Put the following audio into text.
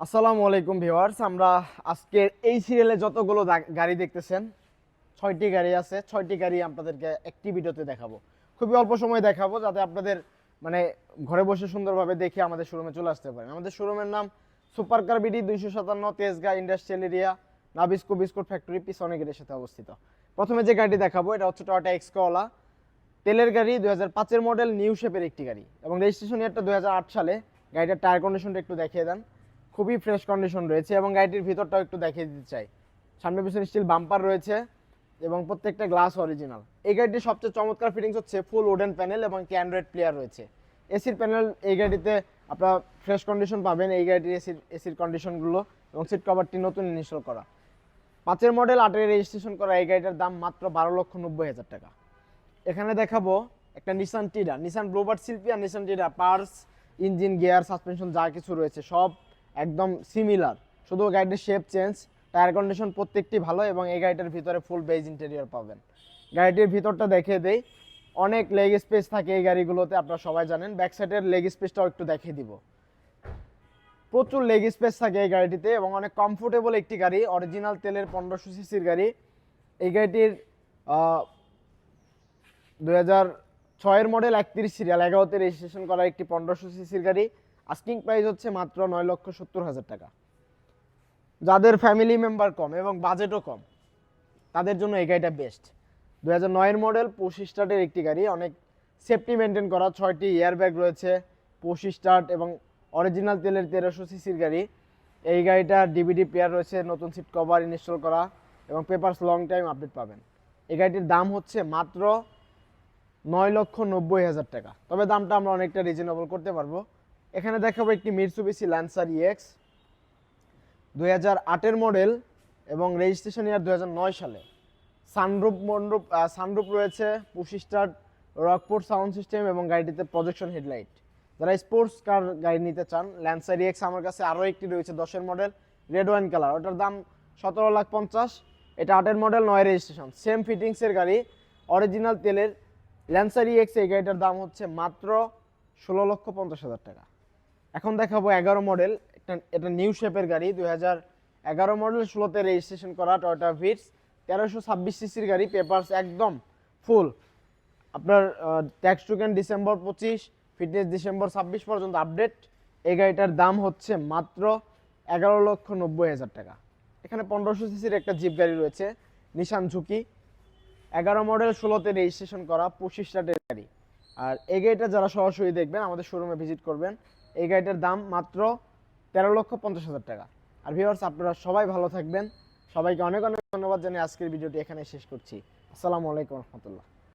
আসসালামু আলাইকুম ভিউয়ার্স, আমরা আজকে এই সিরিয়ালে যতগুলো গাড়ি দেখতেছেন, ছয়টি গাড়ি আছে, ছয়টি গাড়ি আপনাদেরকে একটি ভিডিওতে দেখাবো। খুবই অল্প সময় দেখাবো যাতে আপনাদের মানে ঘরে বসে সুন্দরভাবে দেখে আমাদের শোরুমে চলে আসতে পারেন। আমাদের শোরুমের নাম সুপার কার বিডি দুইশো সাতান্ন Tejgaon industrial area, Nabisco biscuit factory পিছনে গেটের সাথে অবস্থিত। প্রথমে যে গাড়িটি দেখাবো, এটা হচ্ছে টয়টা এক্সকোলা তেলের গাড়ি, দুই হাজার পাঁচের মডেল নিউ শেপের একটি গাড়ি। এবং রেজিস্ট্রেশন ইয়ারটা দুই হাজার আট সালে। গাড়িটার টায়ার কন্ডিশনটা একটু দেখিয়ে দেন। খুবই ফ্রেশ কন্ডিশন রয়েছে এবং গাড়িটির ভিতরটাও একটু দেখিয়ে দিতে চাই। সামনে পিছনে স্টিল বাম্পার রয়েছে এবং প্রত্যেকটা গ্লাস অরিজিনাল এই গাড়িটির সবচেয়ে চমৎকার ফিটিংস হচ্ছে ফুল উডেন প্যানেল এবং কি অ্যান্ড্রয়েড প্লেয়ার রয়েছে। এসির প্যানেল এই গাড়িতে আপনার ফ্রেশ কন্ডিশন পাবেন এই গাড়িটির এসির এসির কন্ডিশনগুলো এবং সিট কভারটি নতুন ইনস্টল করা। পাঁচের মডেল আটের রেজিস্ট্রেশন করা এই গাড়িটার দাম মাত্র বারো লক্ষ নব্বই হাজার টাকা। এখানে দেখাবো একটা নিসান টিডা নিসান ব্লোবার শিল্পী আর Nissan Tiida parts engine gear suspension যা কিছু রয়েছে সব একদম সিমিলার শুধু গাড়িটির শেপ চেঞ্জ টায়ার কন্ডিশন প্রত্যেকটি ভালো এবং এই গাড়িটার ভিতরে ফুল বেজ ইন্টেরিয়র পাবেন। গাড়িটির ভিতরটা দেখিয়ে দেই। অনেক লেগ স্পেস থাকে এই গাড়িগুলোতে, আপনারা সবাই জানেন। ব্যাক সাইডের লেগ স্পেসটাও একটু দেখিয়ে দিব। প্রচুর লেগ স্পেস থাকে এই গাড়িটিতে এবং অনেক কমফোর্টেবল একটি গাড়ি অরিজিনাল তেলের পনেরোশো সিসির গাড়ি। এই গাড়িটির দু হাজার ছয়ের মডেল একত্রিশ সিরিয়াল এগারোতে রেজিস্ট্রেশন করা একটি পনেরোশো সিসির গাড়ি। আস্কিং প্রাইস হচ্ছে মাত্র নয় লক্ষ সত্তর হাজার টাকা। যাদের ফ্যামিলি মেম্বার কম এবং বাজেটও কম, তাদের জন্য এই গাড়িটা বেস্ট দু হাজার নয়ের মডেল পুশ স্টার্টের একটি গাড়ি। অনেক সেফটি মেনটেন করা, ছয়টি এয়ার ব্যাগ রয়েছে পুশ স্টার্ট এবং অরিজিনাল তেলের তেরোশো সিসির গাড়ি। এই গাড়িটা ডিভিডি প্লেয়ার রয়েছে, নতুন সিট কভার ইনস্টল করা এবং পেপারস লং টাইম আপডেট পাবেন। এই গাড়িটির দাম হচ্ছে মাত্র নয় লক্ষ নব্বই হাজার টাকা। তবে দামটা আমরা অনেকটা রিজনেবল করতে পারব। এখানে দেখাবো একটি মিরসুবিসি ল্যান্সার ইএক্স দুই হাজার আটের মডেল এবং রেজিস্ট্রেশন ইয়ার দুই হাজার নয় সালে। সানরুপ মন্ডুপ সানরুপ রয়েছে push start Rockford sound system এবং গাড়িটিতে প্রজেকশন হেডলাইট যারা স্পোর্টস কার গাড়ি নিতে চান ল্যান্সার ইএক্স আমার কাছে আরও একটি রয়েছে, দশের মডেল রেড ওয়াইন কালার ওটার দাম সতেরো লাখ পঞ্চাশ, এটা আটের মডেল নয় রেজিস্ট্রেশন সেম ফিটিংসের গাড়ি অরিজিনাল তেলের ল্যান্সার ইএক্স এই গাড়িটার দাম হচ্ছে মাত্র ষোলো লক্ষ পঞ্চাশ হাজার টাকা। এখন দেখাবো এগারো মডেল একটা, এটা নিউ শেপের গাড়ি, দুই হাজার এগারো মডেল ষোলোতে রেজিস্ট্রেশন করা টয়টা ভিটস তেরোশো ছাব্বিশ সিসির গাড়ি পেপারস একদম ফুল আপনার ট্যাক্স টুকেন ডিসেম্বর পঁচিশ ফিটনেস ডিসেম্বর ছাব্বিশ পর্যন্ত আপডেট এই গাড়িটার দাম হচ্ছে মাত্র এগারো লক্ষ নব্বই হাজার টাকা। এখানে পনেরোশো সিসির একটা জিপ গাড়ি রয়েছে নিশান ঝুঁকি এগারো মডেল ষোলোতে রেজিস্ট্রেশন করা পঁচিশ স্টার্টের গাড়ি। আর এই গাড়িটা যারা সরাসরি দেখবেন, আমাদের শোরুমে ভিজিট করবেন। এই গাড়িটার দাম মাত্র তেরো লক্ষ পঞ্চাশ হাজার টাকা। আর ভিউয়ার্স আপনারা সবাই ভালো থাকবেন। সবাইকে অনেক অনেক ধন্যবাদ জানিয়ে আজকের ভিডিওটি এখানে শেষ করছি। আসসালামু আলাইকুম রহমতুল্লাহ।